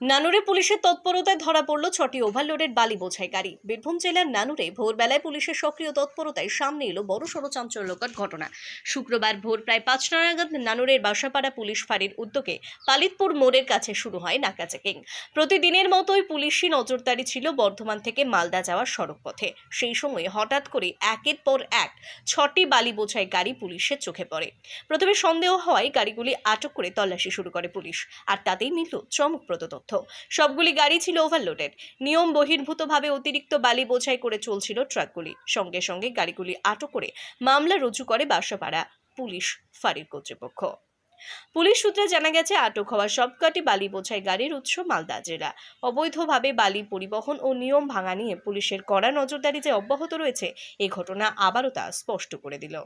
নানুরে পুলিশের তৎপরতায় ধরা পড়ল ছটি ওভারলোডেড বালি বোঝাই গাড়ি। বীরভূম জেলার নানুরে ভোরবেলায় পুলিশের সক্রিয় তৎপরতায় সামনে এলো বড় বড়সড় চাঞ্চল্যকর ঘটনা। শুক্রবার ভোর প্রায় পাঁচটা নাগাদ নানুরের বাসাপাড়া পুলিশ ফাঁড়ির উদ্যোগে পালিতপুর মোড়ের কাছে শুরু হয় নাকা চেকিং। প্রতিদিনের মতোই পুলিশি নজরদারি ছিল বর্ধমান থেকে মালদা যাওয়ার সড়ক পথে সেই সময় হঠাৎ করে একের পর এক ছটি বালি বোঝাই গাড়ি পুলিশের চোখে পড়ে। প্রথমে সন্দেহ হওয়ায় গাড়িগুলি আটক করে তল্লাশি শুরু করে পুলিশ, আর তাতেই মিলল চমকপ্রদ তথ্য। সবগুলি গাড়ি ছিল ওভারলোডেড নিয়ম বহির্ভূতভাবে অতিরিক্ত বালি বোঝাই করে চলছিল ট্রাকগুলি। সঙ্গে সঙ্গে গাড়িগুলি আটক করে মামলা রুজু করে বাসাপাড়া পুলিশ ফাঁড়ির কর্তৃপক্ষ। পুলিশ সূত্রে জানা গেছে, আটক হওয়া সবকটি বালি বোঝাই গাড়ির উৎস মালদা জেলা। অবৈধভাবে বালি পরিবহন ও নিয়ম ভাঙা নিয়ে পুলিশের কড়া নজরদারি যে অব্যাহত রয়েছে, এ ঘটনা আবারও তা স্পষ্ট করে দিল।